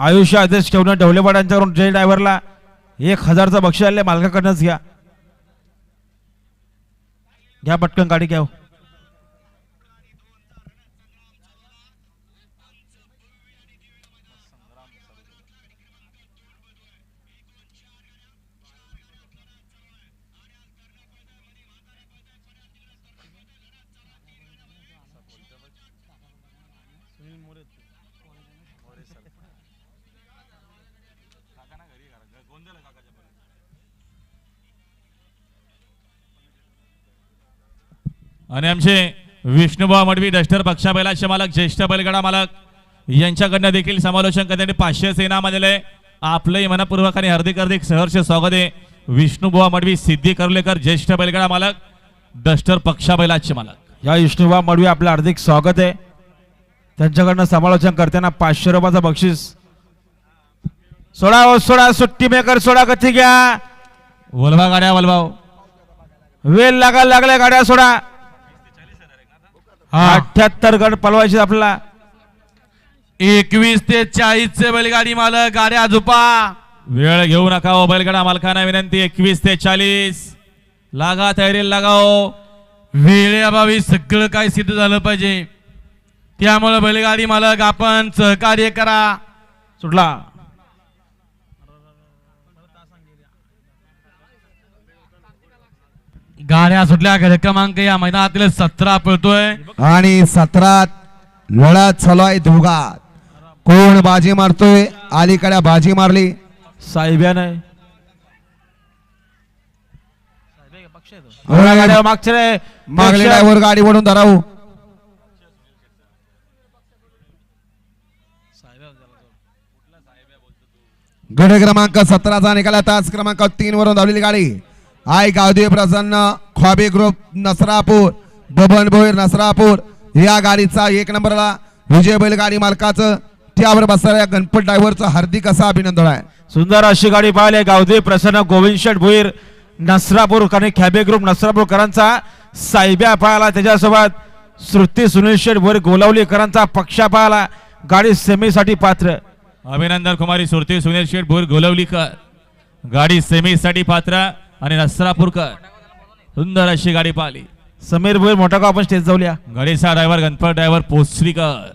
आयुष्य आदेश ठेवणं ढवलेपाड्यांच्याकडून जे ड्रायव्हरला एक हजारचं बक्षीस आले मालकाकडनंच घ्या. घ्या पटकन गाडी घ्या हो. हो. आणि आमचे विष्णुबा मडवी डस्टर पक्षा बैलाचे मालक ज्येष्ठ बैलगाडा मालक यांच्याकडनं देखील समालोचन करण्यासाठी पाचशे सेना मध्ये आपलंही मनपूर्वक आणि हार्दिक हार्दिक सहर्ष स्वागत आहे. विष्णुबुवा मडवी सिद्धी कर्लेकर ज्येष्ठ बैलगाडा मालक डस्टर पक्षा बैलाचे मालक. या विष्णुबा मडवी आपलं हार्दिक स्वागत आहे. त्यांच्याकडनं समालोचन करताना पाचशे रुपयाचं बक्षीस सोडा हो सोडा सुट्टी मेकर सोडा कथी घ्या वलभा गाड्या वलभाव वेल लागायला लागल्या गाड्या सोडा. अठ्याहत्तर गट पलवायचे आपल्याला. एकवीस ते चाळीस चे बैलगाडी मालक गाड्या झुपा वेळ घेऊ नका हो बैलगाडा मालकांना विनंती एकवीस ते चाळीस. लागा तयारीला लागाओ. वेळेअभावी सगळं काय सिद्ध झालं पाहिजे. त्यामुळे बैलगाडी मालक आपण सहकार्य करा. सुटला. गाड्या सुटल्या घड क्रमांक या मैदानातील सतरा पळतोय. आणि सत्रात लढत चालू आहे दोघात. कोण बाजी मारतोय? अलीकडे बाजी मारली. साहेब्या नाही गाड्या रे. मागले ड्रायव्हर गाडी ओढून धराऊ गड क्रमांक सतराचा निकाला तास क्रमांक तीन वरून धावलेली गाडी. आय गावदेव प्रसन्न ख्वाबे ग्रुप नसरापूर बबन भोईर नसरापूर या गाडीचा एक नंबरला विजय बैलगाडी मालकाचं त्यावर बसणाऱ्या गणपत ड्रायव्हरचं हार्दिक असं अभिनंदन आहे. सुंदर अशी गाडी पाहिली गावदेव प्रसन्न गोविंद शेठ भुईर नसरापूर आणि खॅबे ग्रुप नसरापूरकरांचा साहेब्या पाहिला त्याच्यासोबत श्रुती सुनील शेठ भुईर गोलावलीकरांचा पक्षा पाहिला गाडी सेमीसाठी पात्र. अभिनंदन कुमारी सुरती सुनील शेठ भोर गोलवलीकर. गाडी सेमीसाठी पात्र. आणि नसरापूरकर. सुंदर अशी गाडी पाहिली. समीर भुईर मोठा गाव आपण स्टेज जाऊया? गाडीचा ड्रायव्हर गणपत ड्रायव्हर पोचरीकर